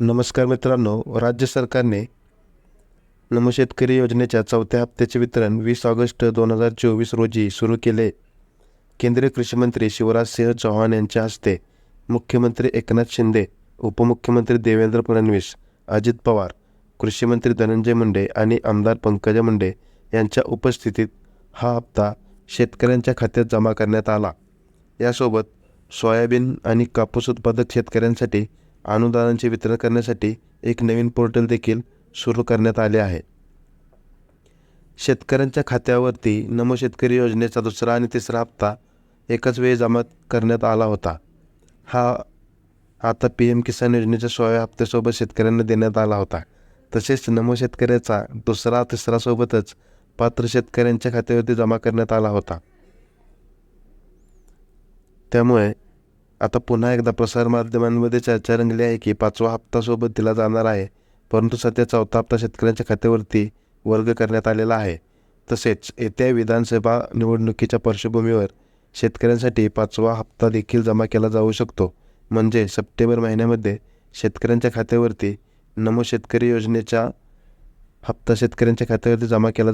नमस्कार मित्रांनो राज्य सरकारने नम शेतकरी योजनेच्या चौथ्या हप्त्याचे वितरण वीस ऑगस्ट दोन हजार चोवीस रोजी सुरू केले. केंद्रीय कृषीमंत्री शिवराज सिंह चौहान यांच्या हस्ते मुख्यमंत्री एकनाथ शिंदे उपमुख्यमंत्री देवेंद्र फडणवीस अजित पवार कृषीमंत्री धनंजय मुंडे आणि आमदार पंकजा मुंडे यांच्या उपस्थितीत हा हप्ता शेतकऱ्यांच्या खात्यात जमा करण्यात आला. यासोबत सोयाबीन आणि कापूस उत्पादक शेतकऱ्यांसाठी अनुदानांचे वितरण करण्यासाठी एक नवीन पोर्टल देखील सुरू करण्यात आले आहे. शेतकऱ्यांच्या खात्यावरती नमो शेतकरी योजनेचा दुसरा आणि तिसरा हप्ता एकाच वेळी जमा करण्यात आला होता. हा आता पी एम किसान योजनेच्या सोळाव्या हप्त्यासोबत शेतकऱ्यांना देण्यात आला होता. तसेच नमो शेतकऱ्याचा दुसरा तिसरासोबतच पात्र शेतकऱ्यांच्या खात्यावरती जमा करण्यात आला होता. त्यामुळे आता पुन्हा एकदा प्रसारमाध्यमांमध्ये चर्चा रंगली आहे की पाचवा हप्ता सोबत दिला जाणार आहे परंतु सध्या चौथा हप्ता शेतकऱ्यांच्या खात्यावरती वर्ग करण्यात आलेला आहे. तसेच येत्या विधानसभा निवडणुकीच्या पार्श्वभूमीवर शेतकऱ्यांसाठी पाचवा हप्ता देखील जमा केला जाऊ शकतो. म्हणजे सप्टेंबर महिन्यामध्ये शेतकऱ्यांच्या खात्यावरती नमो शेतकरी योजनेचा हप्ता शेतकऱ्यांच्या खात्यावरती जमा केला